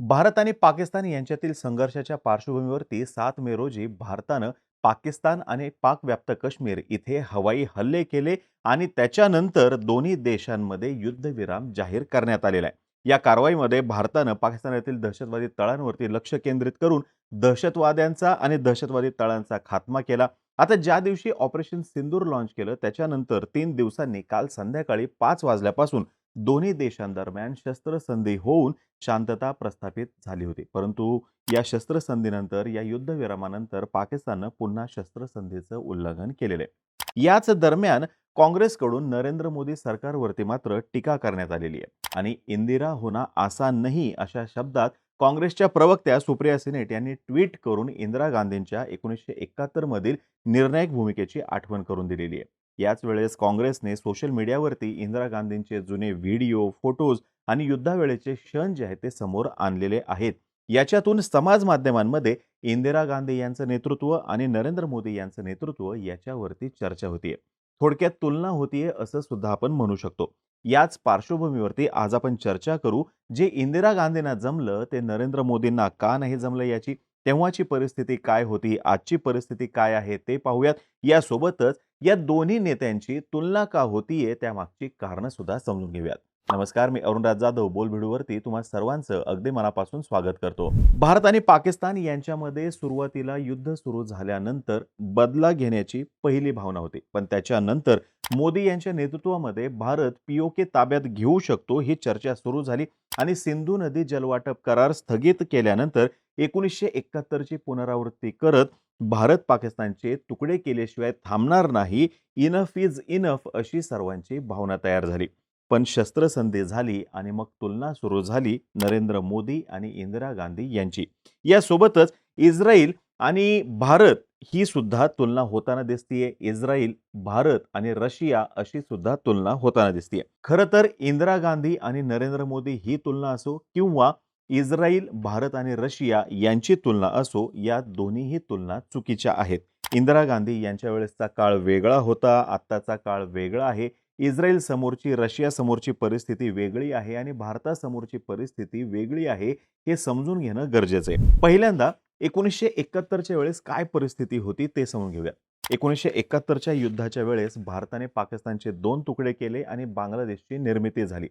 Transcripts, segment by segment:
भारत आणि पाकिस्तान यांच्यातील संघर्षाच्या पार्श्वभूमीवरती सात मे रोजी भारतानं पाकिस्तान आणि पाकव्याप्त काश्मीर इथे हवाई हल्ले केले आणि त्याच्यानंतर दोन्ही देशांमध्ये युद्धविराम जाहीर करण्यात आलेला आहे. या कारवाईमध्ये भारतानं पाकिस्तानातील दहशतवादी तळांवरती लक्ष केंद्रित करून दहशतवाद्यांचा आणि दहशतवादी तळांचा खात्मा केला. आता ज्या दिवशी ऑपरेशन सिंदूर लॉन्च केलं त्याच्यानंतर तीन दिवसांनी काल संध्याकाळी पाच वाजल्यापासून दोन्ही देशांदरम्यान शस्त्रसंधी होऊन शांतता प्रस्थापित झाली होती. परंतु या शस्त्रसंधीनंतर या युद्धविरामानंतर पाकिस्ताननं पुन्हा शस्त्रसंधीचं उल्लंघन केलेलं आहे. याच दरम्यान काँग्रेसकडून नरेंद्र मोदी सरकारवरती मात्र टीका करण्यात आलेली आहे. आणि इंदिरा होना आसान नाही अशा शब्दात काँग्रेसच्या प्रवक्त्या सुप्रिया सिनेट यांनी ट्विट करून इंदिरा गांधींच्या एकोणीसशे एकाहत्तर मधील निर्णायक भूमिकेची आठवण करून दिलेली आहे. याच वेळेस काँग्रेसने सोशल मीडियावरती इंदिरा गांधींचे जुने व्हिडिओ फोटोज आणि युद्धावेळेचे क्षण जे आहेत ते समोर आणलेले आहेत. याच्यातून समाज माध्यमांमध्ये इंदिरा गांधी यांचं नेतृत्व आणि नरेंद्र मोदी यांचं नेतृत्व याच्यावरती चर्चा होतीये. थोडक्यात तुलना होतीये असं सुद्धा आपण म्हणू शकतो. याच पार्श्वभूमीवरती आज आपण चर्चा करू जे इंदिरा गांधींना जमलं ते नरेंद्र मोदींना का नाही जमलं याची? तेव्हाची परिस्थिती काय होती? आजची परिस्थिती काय आहे? ते पाहूयात. यासोबतच या दोन्ही नेत्यांची तुलना का होतीये? त्यामागची कारणं सुद्धा समजून घेऊयात. नमस्कार मी अरुणराज जाधव बोलभिडूवरती तुम्हा सर्वांचं अगदी मनापासून स्वागत करतो. भारत आणि पाकिस्तान यांच्यामध्ये सुरुवातीला युद्ध सुरू झाल्यानंतर बदला घेण्याची पहिली भावना होती. पण त्याच्यानंतर मोदी यांच्या नेतृत्वामध्ये भारत पीओके ताब्यात घेऊ शकतो ही चर्चा सुरू झाली आणि सिंधू नदी जलवाटप करार स्थगित केल्यानंतर एकोणीसशे एकाहत्तरची पुनरावृत्ती करत भारत पाकिस्तानचे तुकडे केल्याशिवाय थांबणार नाही इनफ इज इनफ अशी सर्वांची भावना तयार झाली. पण शस्त्रसंधी झाली आणि मग तुलना सुरू झाली नरेंद्र मोदी आणि इंदिरा गांधी यांची. यासोबतच इस्रायल आणि भारत ही सुद्धा तुलना होताना दिसतीये. इस्रायल भारत आणि रशिया अशी सुद्धा तुलना होताना दिसतीये. खरं तर इंदिरा गांधी आणि नरेंद्र मोदी ही तुलना असो किंवा इस्रायल भारत आणि रशिया यांची तुलना असो या दोन्हीही तुलना चुकीच्या आहेत. इंदिरा गांधी यांच्या वेळेसचा काळ वेगळा होता आत्ताचा काळ वेगळा आहे. इस्रायल समोरची रशिया समोरची परिस्थिती वेगळी आहे आणि भारतासमोरची परिस्थिती वेगळी आहे हे समजून घेणं गरजेचं आहे. पहिल्यांदा एकोणीसशे एकाहत्तरच्या वेळेस काय परिस्थिती होती ते समजून घेऊया. एकोणीसशे एकाहत्तरच्या युद्धाच्या वेळेस भारताने पाकिस्तानचे दोन तुकडे केले आणि बांगलादेशची निर्मिती झाली.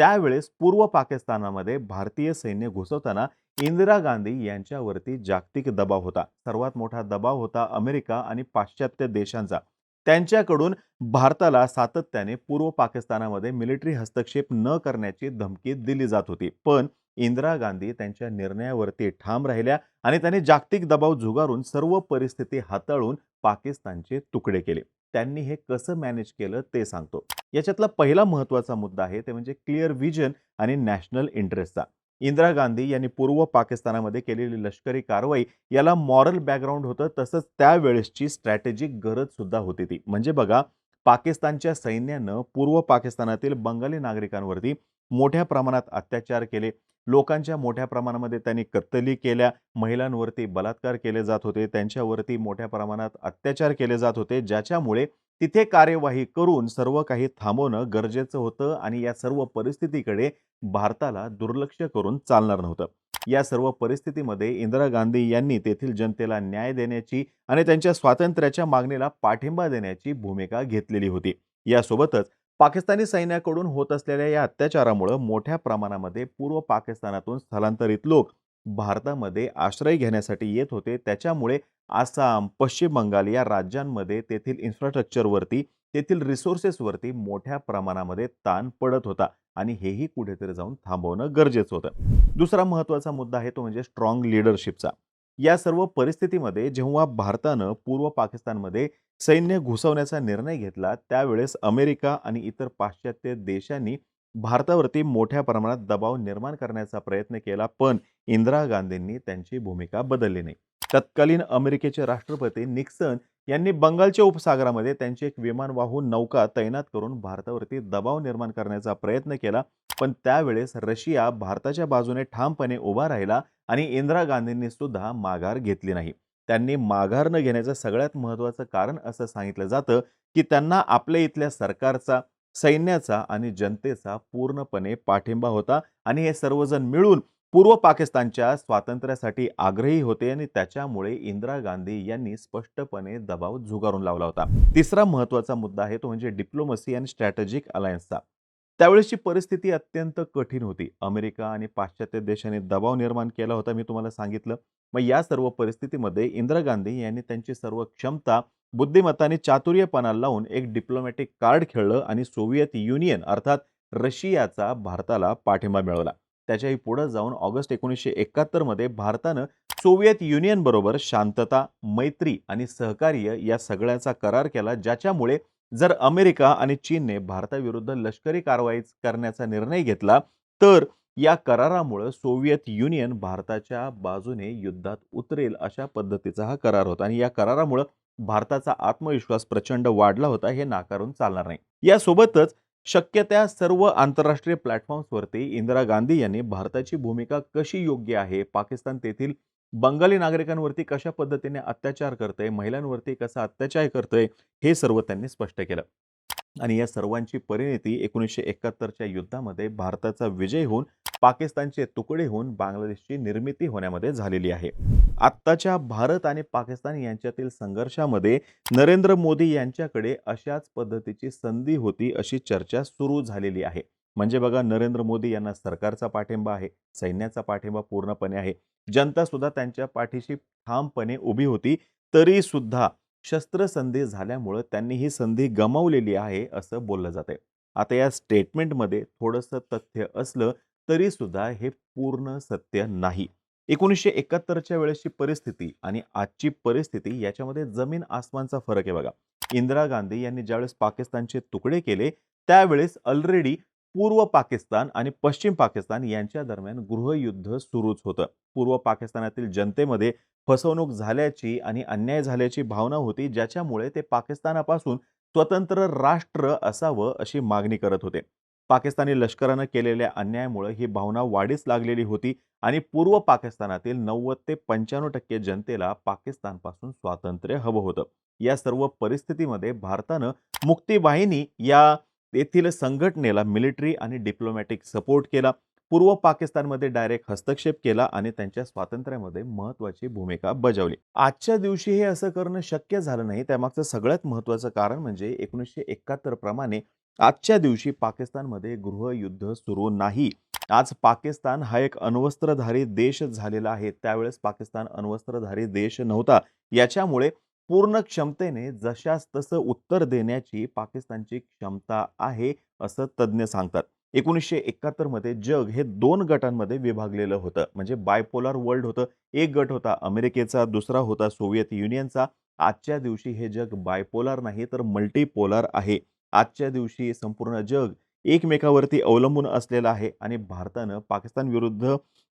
त्यावेळेस पूर्व पाकिस्तानामध्ये भारतीय सैन्य घुसवताना इंदिरा गांधी यांच्यावरती जागतिक दबाव होता. सर्वात मोठा दबाव होता अमेरिका आणि पाश्चात्य देशांचा. त्यांच्याकडून भारताला सातत्याने पूर्व पाकिस्तानामध्ये मिलिटरी हस्तक्षेप न करण्याची धमकी दिली जात होती. पण इंदिरा गांधी त्यांच्या निर्णयावरती ठाम राहिल्या आणि त्यांनी जागतिक दबाव झुगारून सर्व परिस्थिती हाताळून पाकिस्तानचे तुकडे केले. त्यांनी हे कसं मॅनेज केलं ते सांगतो. याच्यातला पहिला महत्त्वाचा मुद्दा आहे ते म्हणजे क्लिअर विजन आणि नॅशनल इंटरेस्टचा इंदिरा गांधी यांनी पूर्व पाकिस्तानामध्ये केलेली लष्करी कारवाई याला मॉरल बॅकग्राऊंड होतं तसंच त्यावेळेसची स्ट्रॅटेजिक गरज सुद्धा होती ती. म्हणजे बघा पाकिस्तानच्या सैन्यानं पूर्व पाकिस्तानातील बंगाली नागरिकांवरती मोठ्या प्रमाणात अत्याचार केले. लोकांच्या मोठ्या प्रमाणामध्ये त्यांनी कत्तली केल्या. महिलांवरती बलात्कार केले जात होते. त्यांच्यावरती मोठ्या प्रमाणात अत्याचार केले जात होते ज्याच्यामुळे तिथे कार्यवाही करून सर्व काही थांबवणं गरजेचं होतं आणि या सर्व परिस्थितीकडे भारताला दुर्लक्ष करून चालणार नव्हतं. या सर्व परिस्थितीमध्ये इंदिरा गांधी यांनी तेथील जनतेला न्याय देण्याची आणि त्यांच्या स्वातंत्र्याच्या मागणीला पाठिंबा देण्याची भूमिका घेतलेली होती. यासोबतच पाकिस्तानी सैन्याकडून होत असलेल्या या अत्याचारामुळे मोठ्या प्रमाणामध्ये पूर्व पाकिस्तानातून स्थलांतरित लोक भारतामध्ये आश्रय घेण्यासाठी येत होते. त्याच्यामुळे आसाम पश्चिम बंगाल या राज्यांमध्ये तेथील इन्फ्रास्ट्रक्चरवरती तेथील रिसोर्सेसवरती मोठ्या प्रमाणामध्ये ताण पडत होता आणि हेही कुठेतरी जाऊन थांबवणं गरजेचं होतं. दुसरा महत्त्वाचा मुद्दा आहे तो म्हणजे स्ट्रॉंग लिडरशिपचा या सर्व परिस्थितीमध्ये जेव्हा भारतानं पूर्व पाकिस्तानमध्ये सैन्य घुसवण्याचा निर्णय घेतला त्यावेळेस अमेरिका आणि इतर पाश्चात्य देशांनी भारतावरती मोठ्या प्रमाणात दबाव निर्माण करण्याचा प्रयत्न केला पण इंदिरा गांधींनी त्यांची भूमिका बदलली नाही. तत्कालीन अमेरिकेचे राष्ट्रपती निक्सन यांनी बंगालच्या उपसागरामध्ये त्यांची एक विमान वाहून नौका तैनात करून भारतावरती दबाव निर्माण करण्याचा प्रयत्न केला. पण त्यावेळेस रशिया भारताच्या बाजूने ठामपणे उभा राहिला आणि इंदिरा गांधींनी सुद्धा माघार घेतली नाही. त्यांनी माघार न घेण्याचं सगळ्यात महत्त्वाचं कारण असं सांगितलं जातं की त्यांना आपल्या इथल्या सरकारचा सैन्याचा आणि जनतेचा पूर्णपणे पाठिंबा होता आणि हे सर्वजण मिळून पूर्व पाकिस्तानच्या स्वातंत्र्यासाठी आग्रही होते आणि त्याच्यामुळे इंदिरा गांधी यांनी स्पष्टपणे दबाव झुगारून लावला होता. तिसरा महत्त्वाचा मुद्दा आहे तो म्हणजे डिप्लोमसी आणि स्ट्रॅटेजिक अलायन्सचा त्यावेळेसची परिस्थिती अत्यंत कठीण होती. अमेरिका आणि पाश्चात्य देशांनी दबाव निर्माण केला होता मी तुम्हाला सांगितलं. मग या सर्व परिस्थितीमध्ये इंदिरा गांधी यांनी त्यांची सर्व क्षमता बुद्धिमत्ता आणि चातुर्यपणा लावून एक डिप्लोमॅटिक कार्ड खेळलं आणि सोव्हिएत युनियन अर्थात रशियाचा भारताला पाठिंबा मिळवला. त्याच्याही पुढे जाऊन ऑगस्ट एकोणीसशे एकाहत्तरमध्ये भारतानं सोव्हिएत युनियन बरोबर शांतता मैत्री आणि सहकार्य या सगळ्याचा करार केला ज्याच्यामुळे जर अमेरिका आणि चीनने भारताविरुद्ध लष्करी कारवाई करण्याचा निर्णय घेतला तर या करारामुळे सोव्हिएत युनियन भारताच्या बाजूने युद्धात उतरेल अशा पद्धतीचा हा करार होता. आणि या करारामुळे भारताचा आत्मविश्वास प्रचंड वाढला होता हे नाकारून चालणार नाही. यासोबतच शक्य त्या सर्व आंतरराष्ट्रीय प्लॅटफॉर्म्सवरती इंदिरा गांधी यांनी भारताची भूमिका कशी योग्य आहे पाकिस्तान तेथील बंगाली नागरिकांवरती कशा पद्धतीने अत्याचार करतंय महिलांवरती कसा अत्याचार करतंय हे सर्व त्यांनी स्पष्ट केलं. आणि या सर्वांची परिणिती एकोणीसशे एकाहत्तरच्या युद्धामध्ये भारताचा विजय होऊन पाकिस्तानचे तुकडे होऊन बांगलादेशची निर्मिती होण्यामध्ये झालेली आहे. आत्ताच्या भारत आणि पाकिस्तान यांच्यातील संघर्षामध्ये नरेंद्र मोदी यांच्याकडे अशाच पद्धतीची संधी होती अशी चर्चा सुरू झालेली आहे. म्हणजे बघा नरेंद्र मोदी यांना सरकारचा पाठिंबा आहे सैन्याचा पाठिंबा पूर्णपणे आहे. जनता सुद्धा त्यांच्या पाठीशी ठामपणे उभी होती तरी सुद्धा शस्त्रसंधी झाल्यामुळं त्यांनी ही संधी गमावलेली आहे असं बोललं जाते आता या स्टेटमेंटमध्ये थोडंसं तथ्य असलं तरी सुद्धा हे पूर्ण सत्य नाही. एकोणीसशे एकाहत्तरच्या वेळेसची परिस्थिती आणि आजची परिस्थिती याच्यामध्ये जमीन आसमानचा फरक आहे बघा. इंदिरा गांधी यांनी ज्यावेळेस पाकिस्तानचे तुकडे केले त्यावेळेस ऑलरेडी पूर्व पाकिस्तान आणि पश्चिम पाकिस्तान यांच्या दरम्यान गृहयुद्ध सुरूच होतं. पूर्व पाकिस्तानातील जनतेमध्ये फसवणूक झाल्याची आणि अन्याय झाल्याची भावना होती ज्याच्यामुळे ते पाकिस्तानापासून स्वतंत्र राष्ट्र असावं अशी मागणी करत होते. पाकिस्तानी लष्करानं केलेल्या अन्यायामुळे ही भावना वाढीस लागलेली होती आणि पूर्व पाकिस्तानातील नव्वद ते पंच्याण्णव टक्के जनतेला पाकिस्तानपासून स्वातंत्र्य हवं होतं. या सर्व परिस्थितीमध्ये भारतानं मुक्ती वाहिनी या येथील संघटनेला मिलिटरी आणि डिप्लोमॅटिक सपोर्ट केला. पूर्व पाकिस्तानमध्ये डायरेक्ट हस्तक्षेप केला आणि त्यांच्या स्वातंत्र्यामध्ये महत्वाची भूमिका बजावली. आजच्या दिवशी हे असं करणं शक्य झालं नाही. त्यामागचं सगळ्यात महत्वाचं कारण म्हणजे एकोणीसशे एकाहत्तर प्रमाणे आजच्या दिवशी पाकिस्तानमध्ये गृहयुद्ध सुरू नाही. आज पाकिस्तान हा एक अण्वस्त्रधारी देश झालेला आहे. त्यावेळेस पाकिस्तान अण्वस्त्रधारी देश नव्हता. याच्यामुळे पूर्ण क्षमतेने जशास तसं उत्तर देण्याची पाकिस्तानची क्षमता आहे असं तज्ज्ञ सांगतात. एकोणीसशे एकाहत्तरमध्ये जग हे दोन गटांमध्ये विभागलेलं होतं. म्हणजे बायपोलार वर्ल्ड होतं. एक गट होता अमेरिकेचा दुसरा होता सोव्हिएत युनियनचा. आजच्या दिवशी हे जग बायपोलार नाही तर मल्टीपोलार आहे. आजच्या दिवशी संपूर्ण जग एकमेकावरती अवलंबून असलेलं आहे आणि भारतानं पाकिस्तान विरुद्ध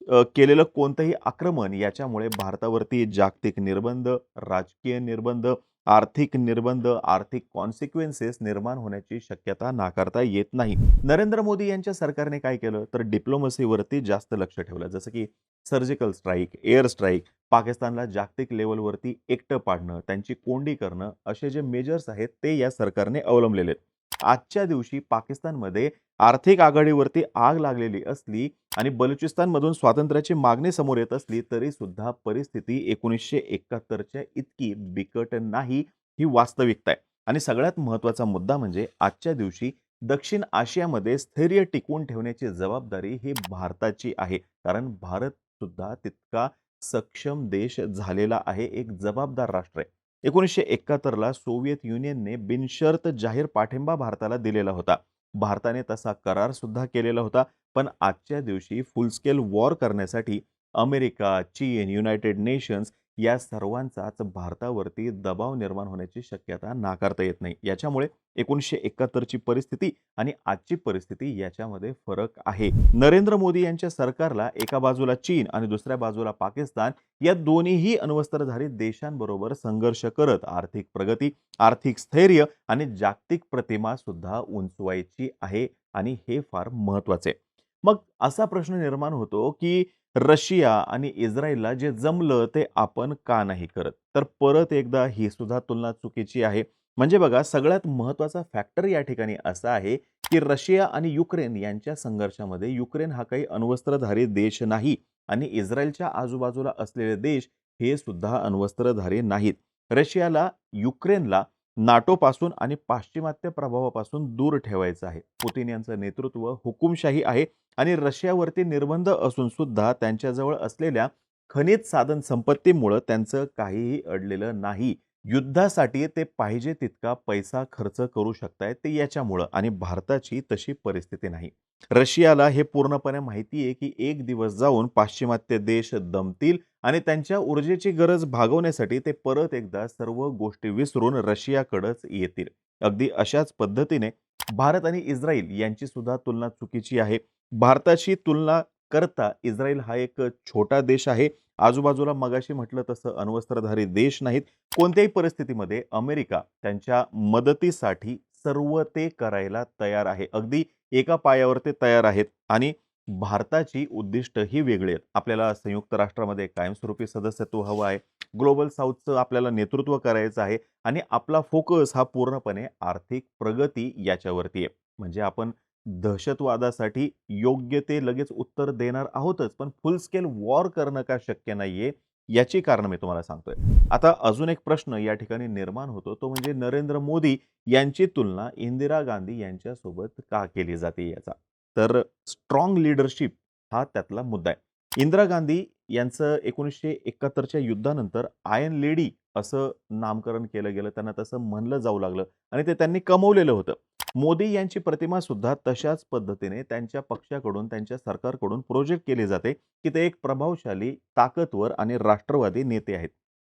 केलेलं कोणतंही आक्रमण याच्यामुळे भारतावरती जागतिक निर्बंध राजकीय निर्बंध आर्थिक निर्बंध आर्थिक कॉन्सिक्वेन्सेस निर्माण होण्याची शक्यता नाकारता येत नाही. नरेंद्र मोदी यांच्या सरकारने काय केलं? तर डिप्लोमसीवरती जास्त लक्ष ठेवलं. जसं की सर्जिकल स्ट्राईक एअर स्ट्राईक पाकिस्तानला जागतिक लेवलवरती एकटं पाडणं त्यांची कोंडी करणं असे जे मेजर्स आहेत ते या सरकारने अवलंबलेले आहेत. आजच्या दिवशी पाकिस्तानमध्ये आर्थिक आघाडीवरती आग लागलेली असली आणि बलुचिस्तानमधून स्वातंत्र्याची मागणी समोर येत असली तरी सुद्धा परिस्थिती एकोणीसशे एकाहत्तरच्या इतकी बिकट नाही ही वास्तविकता आहे. आणि सगळ्यात महत्त्वाचा मुद्दा म्हणजे आजच्या दिवशी दक्षिण आशियामध्ये स्थैर्य टिकवून ठेवण्याची जबाबदारी ही भारताची आहे. कारण भारत सुद्धा तितका सक्षम देश झालेला आहे एक जबाबदार राष्ट्र आहे. एकोणीसशे एकाहत्तरला सोव्हिएत युनियनने बिनशर्त जाहीर पाठिंबा भारताला दिलेला होता. भारताने तसा करार सुद्धा केलेला होता. पण आजच्या दिवशी फुलस्केल वॉर करण्यासाठी अमेरिका चीन युनायटेड नेशन्स या सर्वांचाच भारतावरती दबाव निर्माण होण्याची शक्यता नाकारता येत नाही याच्यामुळे एकोणीसशे एकाहत्तरची परिस्थिती आणि आजची परिस्थिती याच्यामध्ये फरक आहे नरेंद्र मोदी यांच्या सरकारला एका बाजूला चीन आणि दुसऱ्या बाजूला पाकिस्तान या दोन्हीही अण्वस्त्रधारी देशांबरोबर संघर्ष करत आर्थिक प्रगती आर्थिक स्थैर्य आणि जागतिक प्रतिमा सुद्धा उंचवायची आहे आणि हे फार महत्त्वाचे आहे. मग असा प्रश्न निर्माण होतो की रशिया आणि इस्रायलला जे जमलं ते आपण का नाही करत? तर परत एकदा ही सुद्धा तुलना चुकीची आहे. म्हणजे बघा सगळ्यात महत्त्वाचा फॅक्टर या ठिकाणी असा आहे की रशिया आणि युक्रेन यांच्या संघर्षामध्ये युक्रेन हा काही अण्वस्त्रधारी देश नाही आणि इस्रायलच्या आजूबाजूला असलेले देश हे सुद्धा अण्वस्त्रधारी नाहीत. रशियाला युक्रेनला नाटोपासून आणि पाश्चिमात्य प्रभावापासून दूर ठेवायचं आहे. पुतीन यांचं नेतृत्व हुकुमशाही आहे. आणि रशियावरती निर्बंध असून सुद्धा त्यांच्याजवळ असलेल्या खनिज साधन संपत्तीमुळं त्यांचं काहीही अडलेलं नाही. युद्धासाठी ते पाहिजे तितका पैसा खर्च करू शकतायत ते याच्यामुळं आणि भारताची तशी परिस्थिती नाही. रशियाला हे पूर्णपणे माहिती आहे की एक दिवस जाऊन पाश्चिमात्य देश दमतील आणि त्यांच्या ऊर्जेची गरज भागवण्यासाठी ते परत एकदा सर्व गोष्टी विसरून रशियाकडंच येतील. अगदी अशाच पद्धतीने भारत आणि इस्रायल यांची सुद्धा तुलना चुकीची आहे. भारताशी तुलना करता इस्रायल हा एक छोटा देश आहे. आजूबाजूला मगाशी म्हटलं तसं अण्वस्त्रधारी देश नाहीत. कोणत्याही परिस्थितीमध्ये अमेरिका त्यांच्या मदतीसाठी सर्व ते करायला तयार आहे. अगदी एका पायावर ते तयार आहेत आणि भारताची उद्दिष्ट ही वेगळी आहेत. आपल्याला संयुक्त राष्ट्रामध्ये कायमस्वरूपी सदस्यत्व हवं आहे. ग्लोबल साऊथचं आपल्याला नेतृत्व करायचं आहे आणि आपला फोकस हा पूर्णपणे आर्थिक प्रगती याच्यावरती आहे. म्हणजे आपण दहशतवादासाठी योग्य ते लगेच उत्तर देणार आहोतच पण फुल स्केल वॉर करणं का शक्य नाहीये याची कारण मी तुम्हाला सांगतोय. आता अजून एक प्रश्न या ठिकाणी निर्माण होतो तो म्हणजे नरेंद्र मोदी यांची तुलना इंदिरा गांधी यांच्यासोबत का केली जाते याचा? तर स्ट्रॉंग लिडरशिप हा त्यातला मुद्दा आहे. इंदिरा गांधी यांचं एकोणीसशे एकाहत्तरच्या युद्धानंतर आयन लेडी असं नामकरण केलं गेलं त्यांना तसं म्हणलं जाऊ लागलं आणि ते त्यांनी कमवलेलं होतं. मोदी यांची प्रतिमा सुद्धा तशाच पद्धतीने त्यांच्या पक्षाकडून त्यांच्या सरकारकडून प्रोजेक्ट केली जाते की ते एक प्रभावशाली ताकदवर आणि राष्ट्रवादी नेते आहेत.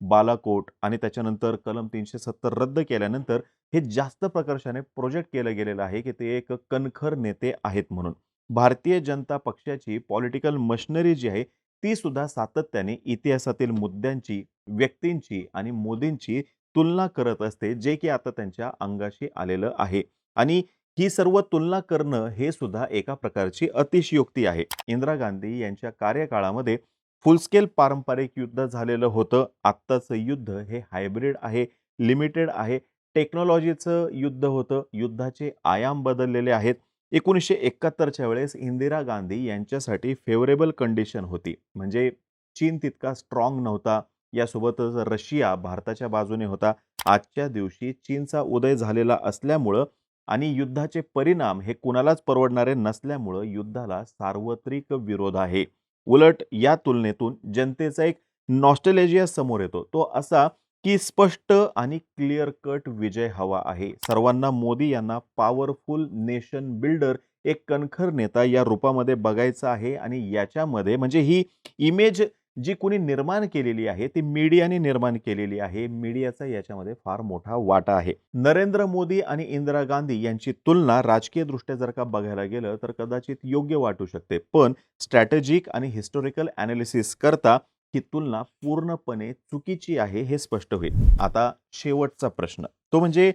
बालाकोट आणि त्याच्यानंतर कलम तीनशे सत्तर रद्द केल्यानंतर हे जास्त प्रकर्षाने प्रोजेक्ट केलं गेलेलं आहे की ते एक कणखर नेते आहेत म्हणून. भारतीय जनता पक्षाची पॉलिटिकल मशनरी जी आहे ती सुद्धा सातत्याने इतिहासातील मुद्द्यांची व्यक्तींची आणि मोदींची तुलना करत असते जे की आता त्यांच्या अंगाशी आलेलं आहे. आणि ही सर्व तुलना करणं हे सुद्धा एका प्रकारची अतिशयोक्ती आहे. इंदिरा गांधी यांच्या कार्यकाळामध्ये फुलस्केल पारंपरिक युद्ध झालेलं होतं. आत्ताचं युद्ध हे हायब्रिड आहे लिमिटेड आहे. टेक्नॉलॉजीचं युद्ध होतं. युद्धाचे आयाम बदललेले आहेत. एकोणीसशे एकाहत्तरच्या वेळेस इंदिरा गांधी यांच्यासाठी फेवरेबल कंडिशन होती. म्हणजे चीन तितका स्ट्रॉंग नव्हता. यासोबतच रशिया भारताच्या बाजूने होता. आजच्या दिवशी चीनचा उदय झालेला असल्यामुळं आणि युद्धाचे परिणाम हे कुणालाच परवडणारे नसल्यामुळं युद्धाला सार्वत्रिक विरोध आहे. उलट या तुलनेतून जनतेचा एक नॉस्टेलेजिया समोर येतो. तो असा की स्पष्ट आणि क्लिअर कट विजय हवा आहे. सर्वांना मोदी यांना पॉवरफुल नेशन बिल्डर एक कणखर नेता या रूपामध्ये बघायचा आहे आणि याच्यामध्ये म्हणजे ही इमेज जी कुणी निर्माण केलेली आहे ती मीडियाने निर्माण केलेली आहे. मीडियाचा याच्यामध्ये फार मोठा वाटा आहे. नरेंद्र मोदी आणि इंदिरा गांधी यांची तुलना राजकीय दृष्ट्या जर का बघायला गेलं तर कदाचित योग्य वाटू शकते. पण स्ट्रॅटेजिक आणि हिस्टॉरिकल अनालिसिस करता ही तुलना पूर्णपणे चुकीची आहे हे स्पष्ट होईल. आता शेवटचा प्रश्न. तो म्हणजे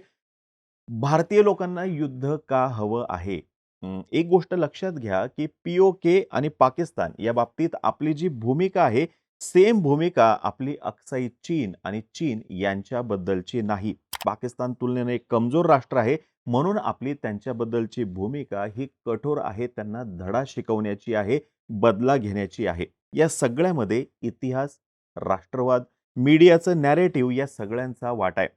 भारतीय लोकांना युद्ध का हवं आहे? एक गोष्ट लक्षात घ्या की पीओके आणि पाकिस्तान या बाबतीत आपली जी भूमिका आहे सेम भूमिका आपली अक्साई चीन आणि चीन यांच्याबद्दलची नाही. पाकिस्तान तुलनेने एक कमजोर राष्ट्र आहे म्हणून आपली त्यांच्याबद्दलची भूमिका ही कठोर आहे त्यांना धडा शिकवण्याची आहे बदला घेण्याची आहे. या सगळ्यामध्ये इतिहास राष्ट्रवाद मीडियाचं नॅरेटिव्ह या सगळ्यांचा वाटा आहे.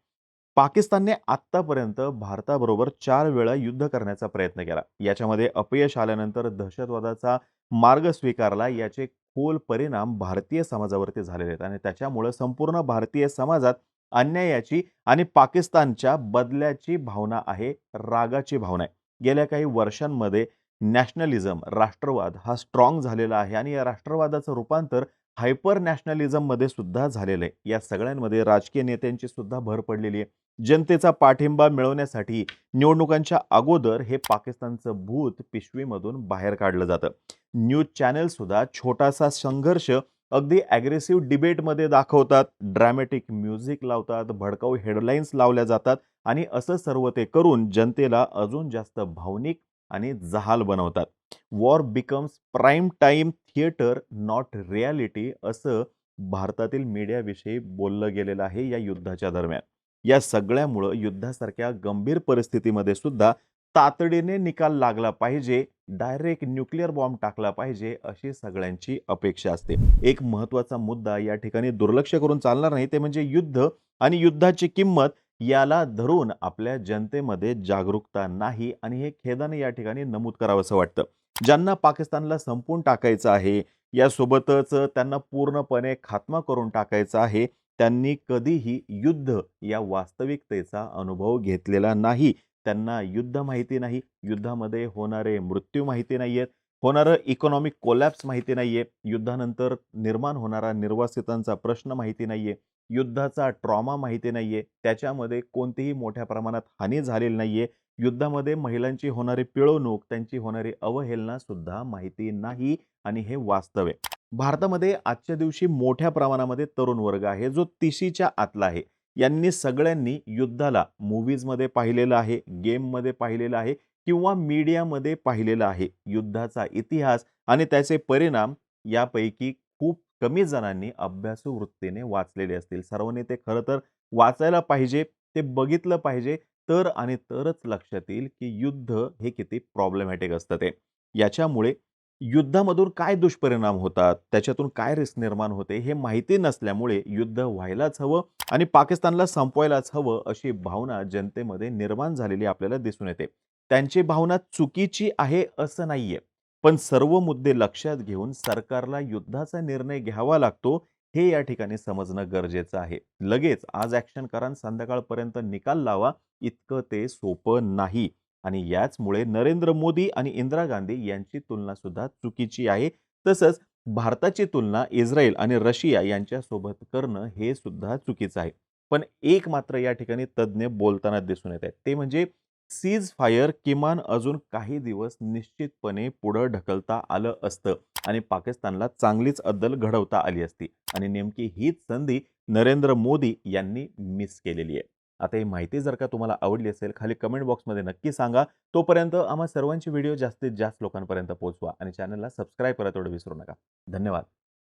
पाकिस्तानने आत्तापर्यंत भारताबरोबर चार वेळा युद्ध करण्याचा प्रयत्न केला. याच्यामध्ये अपयश आल्यानंतर दहशतवादाचा मार्ग स्वीकारला याचे खोल परिणाम भारतीय समाजावरती झालेले आहेत आणि त्याच्यामुळं संपूर्ण भारतीय समाजात अन्यायाची आणि पाकिस्तानच्या बदल्याची भावना आहे रागाची भावना आहे. गेल्या काही वर्षांमध्ये नॅशनलिझम राष्ट्रवाद हा स्ट्रॉंग झालेला आहे आणि या राष्ट्रवादाचं रूपांतर हायपर नॅशनलिझममध्ये सुद्धा झालेलं आहे. या सगळ्यांमध्ये राजकीय नेत्यांची सुद्धा भर पडलेली आहे. जनतेचा पाठिंबा मिळवण्यासाठी निवडणुकांच्या अगोदर हे पाकिस्तानचं भूत पिशवीमधून बाहेर काढलं जातं. न्यूज चॅनेलसुद्धा छोटासा संघर्ष अगदी ॲग्रेसिव्ह डिबेटमध्ये दाखवतात. ड्रॅमॅटिक म्युझिक लावतात भडकाऊ हेडलाईन्स लावल्या जातात आणि असं सर्व ते करून जनतेला अजून जास्त भावनिक आणि जहाल बनवतात. War becomes prime time theatre not reality असं भारतातील मीडियाविषयी बोललं गेलेलं आहे या युद्धाच्या दरम्यान. या सगळ्यामुळं युद्धासारख्या गंभीर परिस्थितीमध्ये सुद्धा तातडीने निकाल लागला पाहिजे डायरेक्ट न्यूक्लिअर बॉम्ब टाकला पाहिजे अशी सगळ्यांची अपेक्षा असते. एक महत्त्वाचा मुद्दा या ठिकाणी दुर्लक्ष करून चालणार नाही ते म्हणजे युद्ध आणि युद्धाची किंमत याला धरून आपल्या जनतेमध्ये जागरूकता नाही आणि हे खेदाने या ठिकाणी नमूद करावंसं वाटतं. ज्यांना पाकिस्तानला संपवून टाकायचं आहे यासोबतच त्यांना पूर्णपणे खात्मा करून टाकायचा आहे त्यांनी कधीही युद्ध या वास्तविकतेचा अनुभव घेतलेला नाही. त्यांना युद्ध माहिती नाही युद्धामध्ये होणारे मृत्यू माहिती नाही आहेत होणारं इकॉनॉमिक कोलॅप्स माहिती नाही आहे युद्धानंतर निर्माण होणारा निर्वासितांचा प्रश्न माहिती नाही आहे युद्धाचा ट्रॉमा माहिती नाही आहे त्याच्यामध्ये कोणतीही मोठ्या प्रमाणात हानी झालेली नाही आहे युद्धामध्ये महिलांची होणारी पिळवणूक त्यांची होणारी अवहेलना सुद्धा माहिती नाही आणि हे वास्तव आहे. भारतामध्ये आजच्या दिवशी मोठ्या प्रमाणामध्ये तरुण वर्ग आहे जो तिशीच्या आतला आहे. यांनी सगळ्यांनी युद्धाला मूवीजमध्ये पाहिलेलं आहे गेममध्ये पाहिलेलं आहे किंवा मीडियामध्ये पाहिलेलं आहे. युद्धाचा इतिहास आणि त्याचे परिणाम यापैकी खूप कमी जणांनी अभ्यासू वृत्तीने वाचलेले असतील. सर्वांनी ते खरं तर वाचायला पाहिजे ते बघितलं पाहिजे तर आणि तरच लक्षात येईल की युद्ध हे किती प्रॉब्लेमॅटिक असतं ते. याच्यामुळे युद्धामधून काय दुष्परिणाम होतात त्याच्यातून काय रिस्क निर्माण होते हे माहिती नसल्यामुळे युद्ध व्हायलाच हवं आणि पाकिस्तानला संपवायलाच हवं अशी भावना जनतेमध्ये निर्माण झालेली आपल्याला दिसून येते. त्यांची भावना चुकीची आहे असं नाहीये. पण सर्व मुद्दे लक्षात घेऊन सरकारला युद्धाचा निर्णय घ्यावा लागतो हे या ठिकाणी समजणं गरजेचं आहे. लगेच आज ॲक्शन करा संध्याकाळपर्यंत निकाल लावा इतकं ते सोपं नाही. आणि याचमुळे नरेंद्र मोदी आणि इंदिरा गांधी यांची तुलना सुद्धा चुकीची आहे. तसंच भारताची तुलना इस्रायल आणि रशिया यांच्यासोबत करणं हे सुद्धा चुकीचं आहे. पण एक मात्र या ठिकाणी तज्ज्ञ बोलताना दिसून येत आहेत. ते म्हणजे सीज फायर किमान अजून काही दिवस निश्चितपणे पुढं ढकलता आलं असतं आणि पाकिस्तानला चांगलीच अद्दल घडवता आली असती आणि नेमकी हीच संधी नरेंद्र मोदी यांनी मिस केलेली आहे. आता ही माहिती जर का तुम्हाला आवडली असेल खाली कमेंट बॉक्समध्ये नक्की सांगा. तोपर्यंत आम्हा सर्वांची व्हिडिओ जास्तीत जास्त लोकांपर्यंत पोहोचवा आणि चॅनलला सबस्क्राईब करा तेवढं विसरू नका. धन्यवाद.